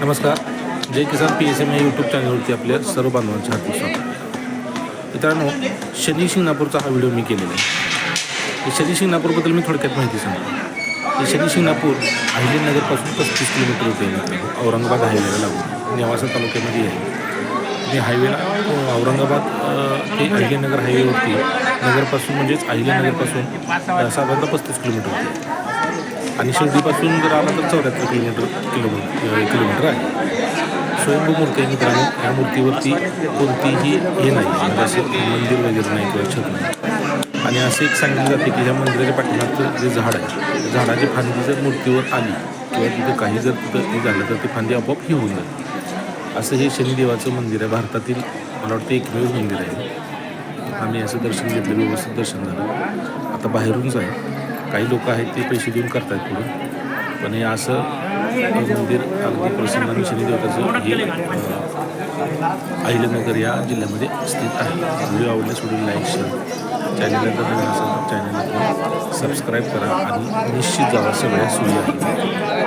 नमस्कार. जय किसान P S M या YouTube चॅनलवरती आपल्या सर्व बांधवांचे हार्दिक स्वागत. मित्रांनो शनी शिंगणापूरचा हा व्हिडिओ मी केलेला आहे. शनी शिंगणापूरबद्दल मी थोडक्यात माहिती सांगतो. हे शनी शिंगणापूर अहिल्यानगरपासून पस्तीस किलोमीटर होते औरंगाबाद हायवेला लागून. नेवासा तालुक्यामध्ये आहे. मी हायवेला औरंगाबाद ते अहिल्यानगर हायवेवरती नगरपासून म्हणजेच अहिल्यानगरपासून साधारणतः पस्तीस किलोमीटर होते आणि शिर्डीपासून जर आला तर चौऱ्याहत्तर किलोमीटर किलोमीटर किलोमीटर आहे. स्वयंभू मूर्ती आहे मित्रांनो. या मूर्तीवरती कोणतीही हे नाही. म्हणजे असे असं मंदिर वगैरे नाही किंवा छत नाही. आणि असं एक सांगितलं जाते की ह्या मंदिराच्या पाठीमागचं जे झाड आहे झाडाची फांदी जर मूर्तीवर आली किंवा तिथं काही जर तिथं हे झालं तर ती फांदी आपोआप ही होऊन जाते. असं हे शनिदेवाचं मंदिर आहे. भारतातील मला वाटतं एकमेव मंदिर आहे. आम्ही असं दर्शन घेतलं व्यवस्थित दर्शन झालं. आता बाहेरूनच आहे. काही लोक आहेत ते पैसे देऊन करतात पुढे. पण हे असं मंदिर अगदी प्रसन्न शनी देवताचं हे अहिलनगर अहिल्यानगर या जिल्ह्यामध्ये स्थित आहे. व्हिडिओ आवडल्यास व्हिडिओ लाईक शेअर चॅनलला जर नवीन असेल चॅनलला सबस्क्राईब करा आणि निश्चित जावा सगळ्या सुविधा